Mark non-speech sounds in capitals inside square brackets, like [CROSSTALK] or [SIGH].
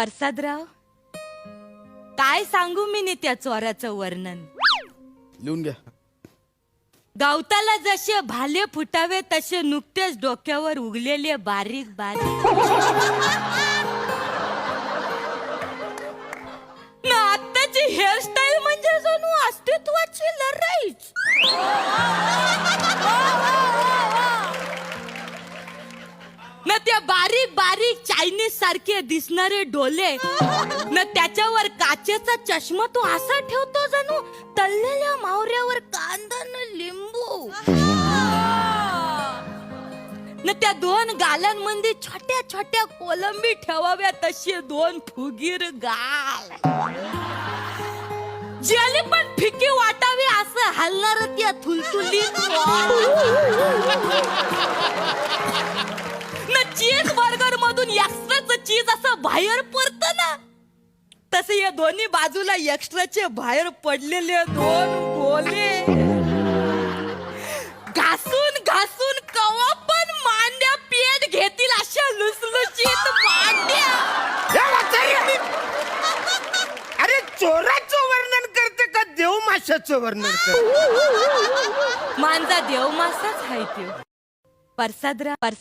प्रसादराव काय सांगू मी नी त्या चोराचं वर्णन? लिहून घ्या. गावताला जसे भाले फुटावे तसे नुकतेच डोक्यावर उगलेले बारीक बारीक. [LAUGHS] ना आत्ताची हेअरस्टाईल ना त्या बारीक बारीक चायनीज सारखे दिसणारे डोले ना त्याच्यावर काचेचा चष्मा तो असा ठेवतो जणू तळलेल्या मावऱ्यावर कांदा न लिंबू. न त्या दोन गालांमध्ये छोट्या छोट्या कोलंबी ठेवाव्या तसे दोन फुगीर गाल. ज्याने पण फिकी वाटावी असं हलणार त्या थुलथुली बाहेर पडत ना. तसे या दोन्ही बाजूला एक्स्ट्राचे बाहेर पडलेले दोन बोले घासून घासून कवा पण मांड्या पेट घेतील अशा लुसलुशीत मांड्या! अरे चोराचं वर्णन करते का देव माशाचं वर्णन करते? माझा देव मासाच आहे त्यो. परसादरा परसा